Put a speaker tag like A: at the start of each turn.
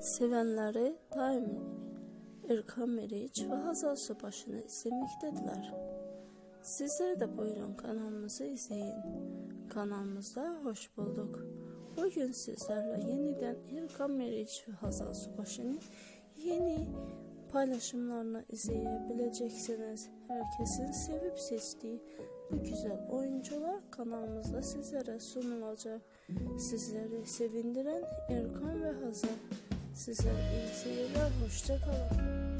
A: Sevenleri daim Erkan Meriç ve Hazal Subaşı'nı izlemektedirler. Sizler de buyurun kanalımızı izleyin. Kanalımızda hoş bulduk. Bugün sizlerle yeniden Erkan Meriç ve Hazal Subaşı'nın yeni paylaşımlarını izleyebileceksiniz. Herkesin sevip seçtiği bu güzel oyuncular kanalımızda sizlere sunulacak. Sizleri sevindiren Erkan ve Hazal. Sizler iyi seyirler, hoşça kalın.